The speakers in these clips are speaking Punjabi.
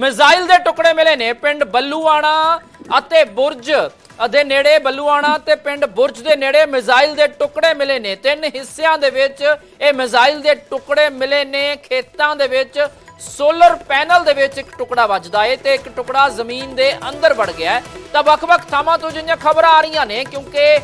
ਮਿਜ਼ਾਈਲ ਦੇ ਟੁਕੜੇ ਮਿਲੇ ਨੇ, ਪਿੰਡ ਬੱਲੂਆਣਾ ਅਤੇ ਬੁਰਜ ਦੇ ਨੇੜੇ, ਬੱਲੂਆਣਾ ਤੇ ਪਿੰਡ ਬੁਰਜ ਦੇ ਨੇੜੇ ਮਿਜ਼ਾਈਲ ਦੇ ਟੁਕੜੇ ਮਿਲੇ ਨੇ ਤਿੰਨ ਹਿੱਸਿਆਂ ਦੇ ਵਿੱਚ ਇਹ ਮਿਜ਼ਾਈਲ ਦੇ ਟੁਕੜੇ ਮਿਲੇ ਨੇ, ਖੇਤਾਂ ਦੇ ਵਿੱਚ ਸੋਲਰ ਪੈਨਲ ਦੇ ਵਿੱਚ ਇੱਕ ਟੁਕੜਾ ਵੱਜਦਾ ਏ ਤੇ ਇੱਕ ਟੁਕੜਾ ਜ਼ਮੀਨ ਦੇ ਅੰਦਰ ਵੜ ਗਿਆ ਹੈ। ਤਾਂ ਵੱਖ-ਵੱਖ ਥਾਵਾਂ ਤੋਂ ਜਿਹੀਆਂ ਖਬਰਾਂ ਆ ਰਹੀਆਂ ਨੇ, ਕਿਉਂਕਿ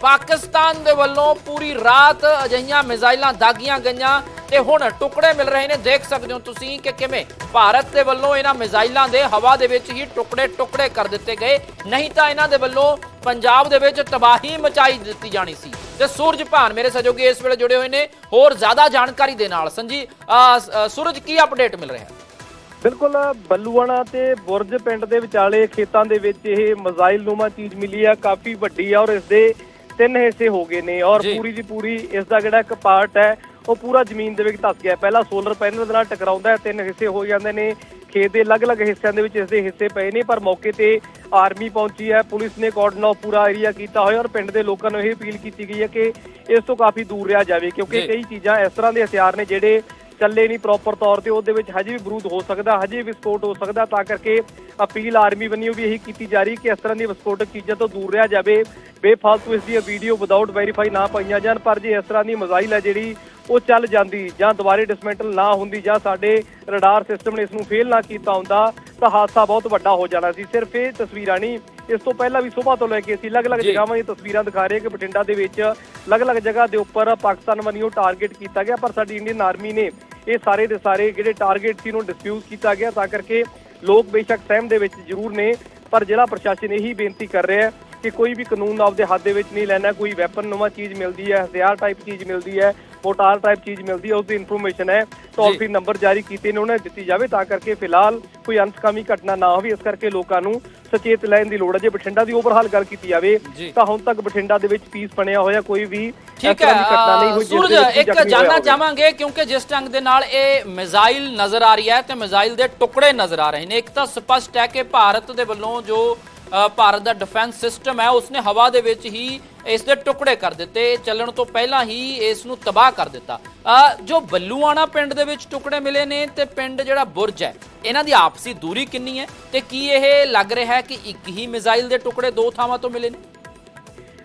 ਪਾਕਿਸਤਾਨ ਦੇ ਵੱਲੋਂ ਪੂਰੀ ਰਾਤ ਅਜਿਹੀਆਂ ਮਿਜ਼ਾਈਲਾਂ ਦਾਗੀਆਂ ਗਈਆਂ ਤੇ ਹੁਣ ਟੁਕੜੇ ਮਿਲ ਰਹੇ ਨੇ ਦੇਖ ਸਕਦੇ ਹੋ ਤੁਸੀਂ ਕਿ ਕਿਵੇਂ ਭਾਰਤ ਦੇ ਵੱਲੋਂ ਇਹਨਾਂ ਮਿਜ਼ਾਈਲਾਂ ਦੇ ਹਵਾ ਦੇ ਵਿੱਚ ਹੀ ਟੁਕੜੇ ਟੁਕੜੇ ਕਰ ਦਿੱਤੇ ਗਏ। ਨਹੀਂ ਤਾਂ ਇਹਨਾਂ ਦੇ ਵੱਲੋਂ ਪੰਜਾਬ ਦੇ ਵਿੱਚ ਤਬਾਹੀ ਮਚਾਈ ਦਿੱਤੀ ਜਾਣੀ ਸੀ। ਤੇ ਸੂਰਜ ਭਾਨ ਮੇਰੇ ਸਹਿਯੋਗੀ ਇਸ ਵੇਲੇ ਜੁੜੇ ਹੋਏ ਨੇ ਹੋਰ ਜ਼ਿਆਦਾ ਜਾਣਕਾਰੀ ਦੇ ਨਾਲ। ਸੰਜੀ ਸੂਰਜ ਕੀ ਅਪਡੇਟ ਮਿਲ ਰਿਹਾ? ਹੈ ਬਿਲਕੁਲ ਬੱਲੂਆਣਾ ਤੇ ਬੁਰਜ ਪਿੰਡ ਦੇ ਵਿਚਾਲੇ ਖੇਤਾਂ ਦੇ ਵਿੱਚ ਇਹ ਮਜ਼ਾਈਲ ਨੂਮਾ ਚੀਜ਼ ਮਿਲੀ ਆ ਕਾਫੀ ਵੱਡੀ ਆ ਔਰ ਇਸ ਦੇ ਤਿੰਨ ਹਿੱਸੇ ਹੋ ਗਏ ਨੇ ਔਰ। ਪੂਰੀ ਦੀ ਪੂਰੀ ਇਸ ਦਾ ਜਿਹੜਾ ਇੱਕ ਪਾਰਟ ਹੈ ਉਹ ਪੂਰਾ ਜ਼ਮੀਨ ਦੇ ਵਿੱਚ ਧੱਸ ਗਿਆ। ਪਹਿਲਾਂ ਸੋਲਰ ਪੈਨਲ ਦੇ ਨਾਲ ਟਕਰਾਉਂਦਾ ਹੈ ਤਿੰਨ ਹਿੱਸੇ ਹੋ ਜਾਂਦੇ ਨੇ। ਖੇਤ ਦੇ ਅਲੱਗ-ਅਲੱਗ ਹਿੱਸਿਆਂ ਦੇ ਵਿੱਚ ਇਸ ਦੇ ਹਿੱਸੇ ਪਏ ਨੇ ਪਰ ਮੌਕੇ ਤੇ ਆਰਮੀ ਪਹੁੰਚੀ ਹੈ। ਪੁਲਿਸ ਨੇ ਕਾਰਡਨ ਆਫ ਪੂਰਾ ਏਰੀਆ ਕੀਤਾ ਹੋਇਆ ਔਰ ਪਿੰਡ ਦੇ ਲੋਕਾਂ ਨੂੰ ਇਹ ਅਪੀਲ ਕੀਤੀ ਗਈ ਹੈ ਕਿ ਇਸ ਤੋਂ ਕਾਫੀ ਦੂਰ ਰਿਹਾ ਜਾਵੇ ਕਿਉਂਕਿ। ਕਈ ਚੀਜ਼ਾਂ ਇਸ ਤਰ੍ਹਾਂ ਦੇ ਹਥਿਆਰ ਨੇ ਜਿਹੜੇ ਚੱਲੇ ਨਹੀਂ ਪ੍ਰੋਪਰ ਤੌਰ ਤੇ ਉਹਦੇ ਵਿੱਚ ਹਜੇ ਵੀ ਬਰੂਦ ਹੋ ਸਕਦਾ ਹਜੇ ਵੀ ਵਿਸਫੋਟ ਹੋ ਸਕਦਾ। ਤਾਂ ਕਰਕੇ ਅਪੀਲ ਆਰਮੀ ਵੱਲੋਂ ਵੀ ਇਹੀ ਕੀਤੀ ਜਾ ਰਹੀ ਕਿ ਇਸ ਤਰ੍ਹਾਂ ਦੀ ਵਿਸਫੋਟਕ ਚੀਜ਼ਾਂ ਤੋਂ ਦੂਰ ਰਿਹਾ ਜਾਵੇ। ਬੇਫਾਲਤੂ ਇਸ ਦੀ ਵੀਡੀਓ ਵਿਦਆਊਟ ਵੈਰੀਫਾਈ ਨਾ ਪਾਈਆਂ ਜਾਣ ਪਰ ਜੇ ਇਸ ਤਰ੍ਹਾਂ ਦੀ ਮਜ਼ਾਈਲ ਹੈ ਜਿਹੜੀ ਉਹ ਚੱਲ ਜਾਂਦੀ ਜਾਂ ਦੁਬਾਰੇ ਡਿਸਮੈਂਟਲ ਨਾ ਹੁੰਦੀ ਜਾਂ ਸਾਡੇ ਰਡਾਰ ਸਿਸਟਮ ਨੇ ਇਸ ਨੂੰ ਫੇਲ ਨਾ ਕੀਤਾ ਹੁੰਦਾ ਤਾਂ ਹਾਦਸਾ ਬਹੁਤ ਵੱਡਾ ਹੋ ਜਾਣਾ ਸੀ ਸਿਰਫ ਇਹ ਤਸਵੀਰਾਂ ਨਹੀਂ ਇਸ ਤੋਂ ਪਹਿਲਾਂ ਵੀ ਸੁਬਾਹ ਤੋਂ ਲੈ ਕੇ ਅਸੀਂ ਅਲੱਗ-ਅਲੱਗ। ਜਗ੍ਹਾਵਾਂ ਦੀਆਂ ਤਸਵੀਰਾਂ ਦਿਖਾ ਰਹੇ ਕਿ ਬਠਿੰਡਾ ਦੇ ਵਿੱਚ ਅਲੱਗ-ਅਲੱਗ ਜਗ੍ਹਾ ਦੇ ਉੱਪਰ ਪਾਕਿਸਤਾਨ ਵੱਲੋਂ ਟਾਰਗੇਟ ਕੀਤਾ ਗਿਆ ਪਰ ਸਾਡੀ ਇੰਡੀਅਨ ਆਰਮੀ ਨੇ ਇਹ ਸਾਰੇ ਦੇ ਸਾਰੇ ਜਿਹੜੇ ਟਾਰਗੇਟ ਸੀ ਨੂੰ ਡਿਸਪਿਊਟ ਕੀਤਾ ਗਿਆ ਤਾਂ ਕਰਕੇ ਲੋਕ ਬੇਸ਼ੱਕ ਸਹਿਮ ਦੇ ਵਿੱਚ ਜ਼ਰੂਰ ਨੇ ਪਰ ਜ਼ਿਲ੍ਹਾ ਪ੍ਰਸ਼ਾਸਨ ਇਹੀ ਬੇਨਤੀ ਕਰ ਰਿਹਾ ਹੈ ਕਿ ਕੋਈ ਵੀ ਕਾਨੂੰਨ ਆਪਦੇ ਹੱਥ ਦੇ ਵਿੱਚ ਨਹੀਂ ਲੈਣਾ ਕੋਈ ਵੈਪਨ ਨਵਾਂ ਚੀਜ਼ ਮਿਲਦੀ ਹੈ ਹਥਿਆਰ ਟਾਈਪ ਚੀਜ਼ ਮਿਲਦੀ ਹੈ ਮੋਟਾਰ ਟਾਈਪ ਚੀਜ਼ ਮਿਲਦੀ ਹੈ ਉਸ ਦੀ ਇਨਫੋਰਮੇਸ਼ਨ ਹੈ ਟੋਲ। ਫ੍ਰੀ ਨੰਬਰ ਜਾਰੀ ਕੀਤੇ ਨੇ ਉਹਨਾਂ ਦਿੱਤੀ ਜਾਵੇ ਤਾਂ ਕਰਕੇ ਫਿਲਹਾਲ ਕੋਈ ਅਨਸਕਾਮੀ ਘਟਨਾ ਨਾ ਹੋਵੇ ਇਸ ਕਰਕੇ ਲੋਕਾਂ ਨੂੰ ਸੁਚੇਤ ਲੈਣ ਦੀ ਲੋੜ ਹੈ ਜੇ ਬਠਿੰਡਾ ਦੀ ਓਵਰਹਾਲ ਗੱਲ ਕੀਤੀ ਜਾਵੇ। ਤਾਂ ਹੁਣ ਤੱਕ ਬਠਿੰਡਾ ਦੇ ਵਿੱਚ ਪੀਸ ਬਣਿਆ ਹੋਇਆ ਕੋਈ ਵੀ ਠੀਕ ਹੈ ਸੂਰਜ ਇੱਕ ਜਾਨਣਾ। ਚਾਹਾਂਗੇ ਕਿਉਂਕਿ ਜਿਸ ਢੰਗ ਦੇ ਨਾਲ ਇਹ ਮਿਜ਼ਾਈਲ ਨਜ਼ਰ ਆ ਰਹੀ ਹੈ ਤੇ ਮਿਜ਼ਾਈਲ ਦੇ ਟੁਕੜੇ ਨਜ਼ਰ ਆ ਰਹੇ ਨੇ ਇੱਕ ਤਾਂ ਸਪਸ਼ਟ ਹੈ ਕਿ ਭਾਰਤ ਦੇ ਵੱਲੋਂ ਜੋ ਭਾਰਤ ਦਾ ਡਿਫੈਂਸ ਸਿਸਟਮ ਹੈ ਉਸਨੇ ਹਵਾ ਦੇ ਵਿੱਚ ਹੀ ਇਸ ਦੇ ਟੁਕੜੇ ਕਰ ਦਿੱਤੇ, ਚੱਲਣ ਤੋਂ ਪਹਿਲਾਂ ਹੀ ਇਸ ਨੂੰ ਤਬਾਹ ਕਰ ਦਿੱਤਾ। ਜੋ ਬੱਲੂਆਣਾ ਪਿੰਡ ਦੇ ਵਿੱਚ ਟੁਕੜੇ ਮਿਲੇ ਨੇ ਤੇ ਪਿੰਡ ਜਿਹੜਾ ਬੁਰਜ ਹੈ, ਇਹਨਾਂ ਦੀ ਆਪਸੀ ਦੂਰੀ ਕਿੰਨੀ ਹੈ ਤੇ ਕੀ ਇਹ ਲੱਗ ਰਿਹਾ ਹੈ ਕਿ ਇੱਕ ਹੀ ਮਿਜ਼ਾਈਲ ਦੇ ਟੁਕੜੇ ਦੋ ਥਾਵਾਂ ਤੋਂ ਮਿਲੇ ਨੇ?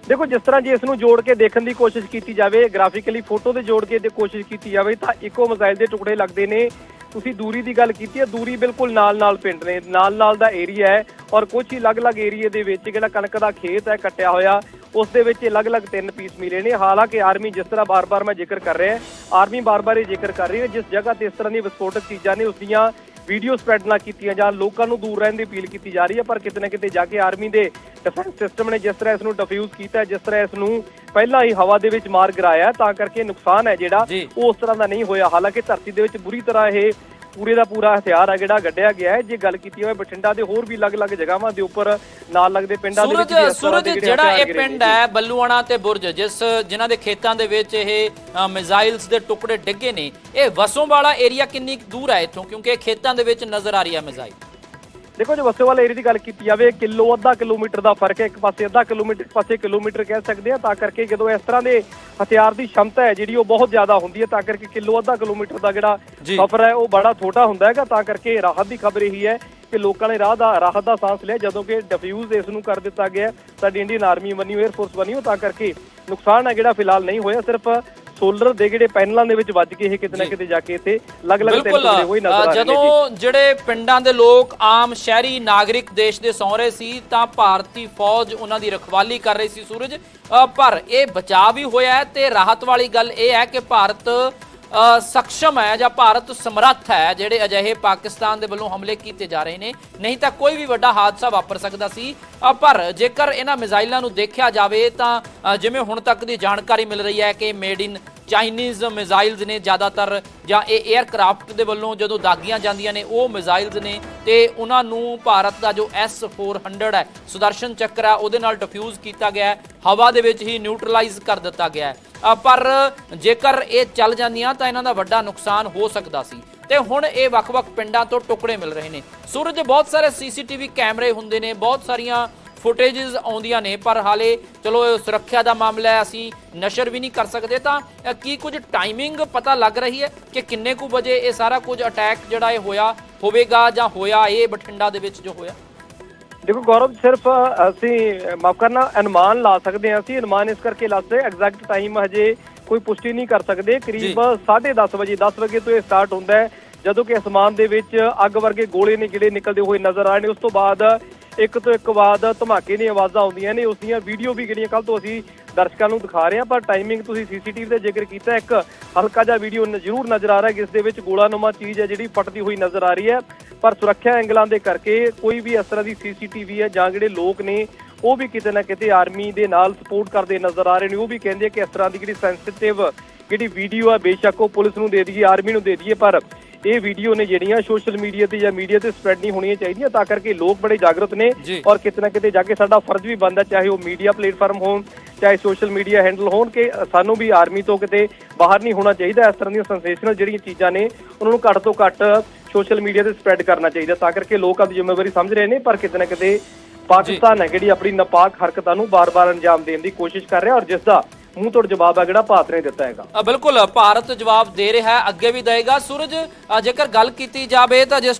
ਦੇਖੋ, ਜਿਸ ਤਰ੍ਹਾਂ ਜੇ ਇਸ ਨੂੰ ਜੋੜ ਕੇ ਦੇਖਣ ਦੀ ਕੋਸ਼ਿਸ਼ ਕੀਤੀ ਜਾਵੇ, ਗ੍ਰਾਫਿਕਲੀ ਫੋਟੋ ਦੇ ਜੋੜ ਕੇ ਦੇ ਕੋਸ਼ਿਸ਼ ਕੀਤੀ ਜਾਵੇ, ਤਾਂ ਇੱਕੋ ਮਿਸਾਈਲ ਦੇ ਟੁਕੜੇ ਲੱਗਦੇ ਨੇ। ਤੁਸੀਂ ਦੂਰੀ ਦੀ ਗੱਲ ਕੀਤੀ ਹੈ, ਦੂਰੀ ਬਿਲਕੁਲ ਨਾਲ-ਨਾਲ ਪਿੰਡ ਨੇ, ਨਾਲ-ਨਾਲ ਦਾ ਏਰੀਆ ਹੈ ਔਰ ਕੁਝ ਹੀ ਅਲੱਗ-ਅਲੱਗ ਏਰੀਏ ਦੇ ਵਿੱਚ ਜਿਹੜਾ ਕਣਕ ਦਾ ਖੇਤ ਹੈ, ਕੱਟਿਆ ਹੋਇਆ ਉਸ ਦੇ ਵਿੱਚ ਅਲੱਗ-ਅਲੱਗ ਤਿੰਨ ਪੀਸ ਮਿਲੇ ਨੇ ਹਾਲਾਂਕਿ ਆਰਮੀ ਜਿਸ ਤਰ੍ਹਾਂ ਬਾਰ-ਬਾਰ ਮੈਂ ਜ਼ਿਕਰ ਕਰ ਰਿਹਾ ਆਰਮੀ ਬਾਰ-ਬਾਰ ਇਹ ਜ਼ਿਕਰ ਕਰ ਰਹੀ ਹੈ ਜਿਸ ਜਗ੍ਹਾ ਤੇ ਇਸ ਤਰ੍ਹਾਂ ਦੀ ਵਿਸਫੋਟਕ ਚੀਜ਼ਾਂ ਨੇ ਉਸ ਦੀਆਂ ਵੀਡੀਓ ਸਪਰੈਡ ਨਾ ਕੀਤੀਆਂ ਜਾਣ ਲੋਕਾਂ ਨੂੰ ਦੂਰ ਰਹਿਣ ਦੀ ਅਪੀਲ ਕੀਤੀ ਜਾ ਰਹੀ ਹੈ ਪਰ ਕਿਤੇ ਨਾ ਕਿਤੇ ਜਾ ਕੇ ਆਰਮੀ ਦੇ ਡਿਫੈਂਸ ਸਿਸਟਮ ਨੇ ਜਿਸ ਤਰ੍ਹਾਂ ਇਸ ਨੂੰ ਡਿਫਿਊਜ਼ ਕੀਤਾ ਹੈ, ਜਿਸ ਤਰ੍ਹਾਂ ਇਸ ਨੂੰ ਪਹਿਲਾਂ ਹੀ ਹਵਾ ਦੇ ਵਿੱਚ ਮਾਰ ਗਿਰਾਇਆ ਤਾਂ ਕਰਕੇ ਨੁਕਸਾਨ ਹੈ ਜਿਹੜਾ। ਉਹ ਉਸ ਤਰ੍ਹਾਂ ਦਾ ਨਹੀਂ ਹੋਇਆ ਹਾਲਾਂਕਿ ਧਰਤੀ ਦੇ ਵਿੱਚ ਬੁਰੀ ਤਰ੍ਹਾਂ ਇਹ ਪੂਰੇ ਦਾ ਪੂਰਾ ਹਥਿਆਰ ਹੈ ਜਿਹੜਾ ਗੱਡਿਆ ਗਿਆ ਹੈ। ਜੇ ਗੱਲ ਕੀਤੀ ਹੋਵੇ ਬਠਿੰਡਾ ਦੇ ਹੋਰ ਵੀ ਅਲੱਗ-ਅਲੱਗ ਜਗ੍ਹਾਵਾਂ ਦੇ ਉੱਪਰ ਨਾਲ ਲੱਗਦੇ ਪਿੰਡਾਂ ਦੇ ਵਿੱਚ ਸੂਰਜ ਵੀ ਜਿਹੜੇ ਇਹ। ਪਿੰਡ ਹੈ ਬੱਲੂਆਣਾ ਤੇ ਬੁਰਜ ਜਿਸ ਜਿਨ੍ਹਾਂ ਦੇ ਖੇਤਾਂ ਦੇ ਵਿੱਚ ਇਹ ਮਿਜ਼ਾਈਲਸ ਦੇ ਟੁਕੜੇ ਡਿੱਗੇ ਨੇ ਇਹ ਵਸੋਂ ਵਾਲਾ ਏਰੀਆ ਕਿੰਨੀ ਦੂਰ ਹੈ ਇੱਥੋਂ? ਕਿਉਂਕਿ ਇਹ ਖੇਤਾਂ ਦੇ ਵਿੱਚ ਨਜ਼ਰ ਆ ਰਹੀ ਹੈ ਮਿਜ਼ਾਈਲ। ਦੇਖੋ ਜੇ ਵਸੋਵਾਲ ਏਰੀਆ ਦੀ ਗੱਲ ਕੀਤੀ ਜਾਵੇ ਕਿਲੋ ਅੱਧਾ ਕਿਲੋਮੀਟਰ ਦਾ ਫ਼ਰਕ ਹੈ ਇੱਕ ਪਾਸੇ ਅੱਧਾ ਕਿਲੋਮੀਟਰ ਇੱਕ ਪਾਸੇ ਕਿਲੋਮੀਟਰ ਕਹਿ ਸਕਦੇ ਆ ਤਾਂ ਕਰਕੇ ਜਦੋਂ ਇਸ ਤਰ੍ਹਾਂ ਦੇ ਹਥਿਆਰ ਦੀ ਸ਼ਮਤਾ ਹੈ ਜਿਹੜੀ ਉਹ ਬਹੁਤ ਜ਼ਿਆਦਾ ਹੁੰਦੀ ਹੈ ਤਾਂ ਕਰਕੇ ਕਿਲੋ ਅੱਧਾ ਕਿਲੋਮੀਟਰ ਦਾ ਜਿਹੜਾ। ਸਫ਼ਰ ਹੈ ਉਹ ਬੜਾ ਛੋਟਾ ਹੁੰਦਾ ਹੈਗਾ ਤਾਂ ਕਰਕੇ ਰਾਹਤ ਦੀ ਖਬਰ ਇਹੀ ਹੈ ਕਿ ਲੋਕਾਂ ਨੇ ਰਾਹ ਦਾ ਰਾਹਤ ਦਾ ਸਾਂਸ ਲਿਆ ਜਦੋਂ ਕਿ ਡਿਫਿਊਜ਼ ਇਸ ਨੂੰ ਕਰ ਦਿੱਤਾ ਗਿਆ। ਸਾਡੀ ਇੰਡੀਅਨ ਆਰਮੀ ਬਣੀ 에ਅਰ ਫੋਰਸ ਬਣੀ ਤਾਂ ਕਰਕੇ ਨੁਕਸਾਨ ਹੈ ਜਿਹੜਾ ਫਿਲਹਾਲ ਨਹੀਂ ਹੋਇਆ ਸਿਰਫ ਸੋਲਰ ਦੇ ਜਿਹੜੇ ਪੈਨਲਾਂ ਦੇ ਵਿੱਚ ਵੱਜ ਕੇ ਇਹ ਕਿਤੇ ਨਾ। ਕਿਤੇ ਜਾ ਕੇ ਇੱਥੇ ਅਲੱਗ-ਅਲੱਗ ਤਿੰਨ ਟੁਕੜੇ ਹੋਏ ਨਜ਼ਰ ਆ ਰਹੇ ਨੇ। ਜਦੋਂ ਜਿਹੜੇ ਪਿੰਡਾਂ ਦੇ ਲੋਕ ਆਮ ਸ਼ਹਿਰੀ ਨਾਗਰਿਕ ਦੇਸ਼ ਦੇ ਸੌਂ ਰਹੇ ਸੀ ਤਾਂ ਭਾਰਤੀ ਫੌਜ ਉਹਨਾਂ ਦੀ ਰਖਵਾਲੀ ਕਰ ਰਹੀ ਸੀ ਸੂਰਜ ਪਰ ਇਹ ਬਚਾਅ ਵੀ ਹੋਇਆ ਤੇ ਰਾਹਤ ਵਾਲੀ ਗੱਲ ਇਹ ਹੈ ਕਿ ਭਾਰਤ ਸક્ષਮ ਹੈ ਜਾਂ ਭਾਰਤ ਸਮਰੱਥ ਹੈ ਜਿਹੜੇ ਅਜਿਹੇ ਪਾਕਿਸਤਾਨ ਦੇ ਵੱਲੋਂ ਹਮਲੇ ਕੀਤੇ ਜਾ ਰਹੇ ਨੇ। ਨਹੀਂ ਤਾਂ ਕੋਈ ਵੀ ਵੱਡਾ ਹਾਦਸਾ ਵਾਪਰ ਸਕਦਾ ਸੀ। ਪਰ ਜੇਕਰ ਇਹਨਾਂ ਮਿਜ਼ਾਈਲਾਂ ਨੂੰ ਦੇਖਿਆ ਜਾਵੇ ਤਾਂ ਜਿਵੇਂ ਹੁਣ ਤੱਕ ਦੀ ਜਾਣਕਾਰੀ ਮਿਲ ਰਹੀ ਹੈ ਕਿ ਮੇਡ ਇਨ ਚਾਈਨੀਜ਼ ਮਿਜ਼ਾਈਲਸ ਨੇ ਜ਼ਿਆਦਾਤਰ ਜਾਂ ਇਹ 에ਅਰਕ੍ਰਾਫਟ ਦੇ ਵੱਲੋਂ ਜਦੋਂ ਦਾਗੀਆਂ ਜਾਂਦੀਆਂ ਨੇ, ਉਹ ਮਿਜ਼ਾਈਲਸ ਨੇ ਤੇ ਉਹਨਾਂ ਨੂੰ ਭਾਰਤ ਦਾ ਜੋ S400 ਹੈ, ਸੁਦਰਸ਼ਨ ਚੱਕਰ ਆ, ਉਹਦੇ ਨਾਲ ਡਿਫਿਊਜ਼ ਕੀਤਾ ਗਿਆ ਹਵਾ ਦੇ ਵਿੱਚ ਹੀ ਨਿਊਟਰਲਾਈਜ਼ ਕਰ ਦਿੱਤਾ ਗਿਆ ਪਰ ਜੇਕਰ ਇਹ ਚੱਲ ਜਾਂਦੀਆਂ ਤਾਂ ਇਹਨਾਂ ਦਾ ਵੱਡਾ ਨੁਕਸਾਨ ਹੋ ਸਕਦਾ ਸੀ। ਤੇ ਹੁਣ ਇਹ ਵੱਖ-ਵੱਖ ਪਿੰਡਾਂ ਤੋਂ ਟੁਕੜੇ ਮਿਲ ਰਹੇ ਨੇ। ਸੂਰਜ ਬਹੁਤ ਸਾਰੇ ਸੀਸੀਟੀਵੀ ਕੈਮਰੇ ਹੁੰਦੇ ਨੇ, ਬਹੁਤ ਸਾਰੀਆਂ ਫੁਟੇजेस ਆਉਂਦੀਆਂ ਨੇ, ਪਰ ਹਾਲੇ ਚਲੋ ਸੁਰੱਖਿਆ ਦਾ ਮਾਮਲਾ ਹੈ, ਅਸੀਂ ਨਸ਼ਰ ਵੀ ਨਹੀਂ ਕਰ ਸਕਦੇ। ਤਾਂ ਕੀ ਕੁਝ ਟਾਈਮਿੰਗ ਪਤਾ ਲੱਗ ਰਹੀ ਹੈ ਕਿ ਕਿੰਨੇ ਕੁ ਵਜੇ ਇਹ ਸਾਰਾ ਕੁਝ ਅਟੈਕ ਜਿਹੜਾ ਇਹ ਹੋਇਆ ਹੋਵੇਗਾ ਜਾਂ ਹੋਇਆ, ਇਹ ਬਠਿੰਡਾ ਦੇ ਵਿੱਚ ਜੋ ਹੋਇਆ? ਦੇਖੋ ਗੌਰਵ ਸਿਰਫ ਅਸੀਂ ਮਾਫ ਕਰਨਾ ਅਨੁਮਾਨ ਲਾ ਸਕਦੇ ਹਾਂ ਅਸੀਂ ਅਨੁਮਾਨ ਇਸ ਕਰਕੇ ਲਾ ਸਕਦੇ ਐਗਜ਼ੈਕਟ ਟਾਈਮ ਹਜੇ ਕੋਈ ਪੁਸ਼ਟੀ ਨਹੀਂ ਕਰ ਸਕਦੇ ਕਰੀਬ 10:30 ਵਜੇ 10 ਵਜੇ ਤੋਂ ਇਹ ਸਟਾਰਟ ਹੁੰਦਾ ਹੈ ਜਦੋਂ ਕਿ ਅਸਮਾਨ ਦੇ ਵਿੱਚ ਅੱਗ ਵਰਗੇ ਗੋਲੇ ਨੇ ਜਿਹੜੇ ਨਿਕਲਦੇ ਹੋਏ ਨਜ਼ਰ ਆ ਰਹੇ ਨੇ ਉਸ ਤੋਂ ਬਾਅਦ ਇੱਕ ਤੋਂ ਇੱਕ ਬਾਅਦ ਧਮਾਕੇ ਦੀਆਂ ਆਵਾਜ਼ਾਂ ਆਉਂਦੀਆਂ ਨੇ ਉਸ ਦੀਆਂ ਵੀਡੀਓ ਵੀ ਜਿਹੜੀਆਂ ਕੱਲ ਤੋਂ ਅਸੀਂ ਦਰਸ਼ਕਾਂ ਨੂੰ ਦਿਖਾ ਰਹੇ ਹਾਂ ਪਰ ਟਾਈਮਿੰਗ ਤੁਸੀਂ ਸੀਸੀਟੀਵੀ ਦਾ ਜ਼ਿਕਰ ਕੀਤਾ ਇੱਕ ਹਲਕਾ ਜਿਹਾ ਵੀਡੀਓ ਜ਼ਰੂਰ ਨਜ਼ਰ ਆ ਰਿਹਾ ਜਿਸ ਦੇ ਵਿੱਚ ਗੋਲਾਨੁਮਾ ਚੀਜ਼ ਹੈ ਜਿਹੜੀ ਫਟਦੀ ਹੋਈ ਨਜ਼ਰ ਆ ਰਹੀ ਹੈ। ਪਰ ਸੁਰੱਖਿਆ ਐਂਗਲਾਂ ਦੇ ਕਰਕੇ ਕੋਈ ਵੀ ਇਸ ਤਰ੍ਹਾਂ ਦੀ ਸੀਸੀਟੀਵੀ ਹੈ ਜਾਂ ਜਿਹੜੇ ਲੋਕ ਨੇ ਉਹ ਵੀ ਕਿਤੇ ਨਾ ਕਿਤੇ ਆਰਮੀ ਦੇ ਨਾਲ ਸਪੋਰਟ ਕਰਦੇ ਨਜ਼ਰ ਆ ਰਹੇ ਨੇ ਉਹ ਵੀ ਕਹਿੰਦੇ ਕਿ ਇਸ ਤਰ੍ਹਾਂ ਦੀ ਜਿਹੜੀ ਸੈਂਸਿਟਿਵ ਜਿਹੜੀ ਵੀਡੀਓ ਆ ਬੇਸ਼ੱਕ ਉਹ ਪੁਲਿਸ ਨੂੰ ਦੇ ਦਈਏ ਆਰਮੀ ਨੂੰ ਦੇ ਦਈਏ ਪਰ ਇਹ ਵੀਡੀਓ ਨੇ ਜਿਹੜੀਆਂ ਸੋਸ਼ਲ ਮੀਡੀਆ ਤੇ ਜਾਂ ਮੀਡੀਆ ਤੇ ਸਪਰੈਡ ਨਹੀਂ ਹੋਣੀਆਂ ਚਾਹੀਦੀਆਂ ਤਾਂ ਕਰਕੇ ਲੋਕ ਬੜੇ ਜਾਗਰੂਕ ਨੇ। ਔਰ ਕਿਤੇ ਨਾ ਕਿਤੇ ਜਾ ਕੇ ਸਾਡਾ ਫਰਜ਼ ਵੀ ਬਣਦਾ ਚਾਹੇ ਉਹ ਮੀਡੀਆ ਪਲੇਟਫਾਰਮ ਹੋਣ ਚਾਹੇ ਸੋਸ਼ਲ ਮੀਡੀਆ ਹੈਂਡਲ ਹੋਣ ਕਿ ਸਾਨੂੰ ਵੀ ਆਰਮੀ ਤੋਂ ਕਿਤੇ ਬਾਹਰ ਨਹੀਂ ਹੋਣਾ ਚਾਹੀਦਾ ਇਸ ਤਰ੍ਹਾਂ ਦੀਆਂ ਸੈਂਸੇਸ਼ਨਲ ਜਿਹੜੀਆਂ ਚੀਜ਼ਾਂ ਨੇ ਉਹਨਾਂ ਨੂੰ ਘੱਟ ਤੋਂ ਘੱਟ ਸੋਸ਼ਲ ਮੀਡੀਆ ਤੇ ਸਪਰੈਡ ਕਰਨਾ ਚਾਹੀਦਾ ਤਾਂ ਕਰਕੇ ਲੋਕ ਆਪਣੀ ਜ਼ਿੰਮੇਵਾਰੀ ਸਮਝ ਰਹੇ ਨੇ, ਪਰ ਕਿਤੇ ਨਾ ਕਿਤੇ ਪਾਕਿਸਤਾਨ ਹੈ ਜਿਹੜੀ ਆਪਣੀ ਨਾਪਾਕ ਹਰਕਤਾਂ ਨੂੰ ਬਾਰ-ਬਾਰ ਅੰਜਾਮ ਦੇਣ ਦੀ ਕੋਸ਼ਿਸ਼ ਕਰ ਰਿਹਾ ਔਰ ਜਿਸ ਦਾ ਮੂੰਹ ਤੋੜ ਜਵਾਬ ਹੈ ਜਿਹੜਾ ਭਾਰਤ ਨੇ ਦਿੱਤਾ ਹੈਗਾ। ਬਿਲਕੁਲ, ਭਾਰਤ ਜਵਾਬ ਦੇ ਰਿਹਾ ਹੈ, ਅੱਗੇ ਵੀ ਦੇਗਾ ਸੂਰਜ ਜੇਕਰ ਗੱਲ ਕੀਤੀ ਜਾਵੇ ਤਾਂ ਜਿਸ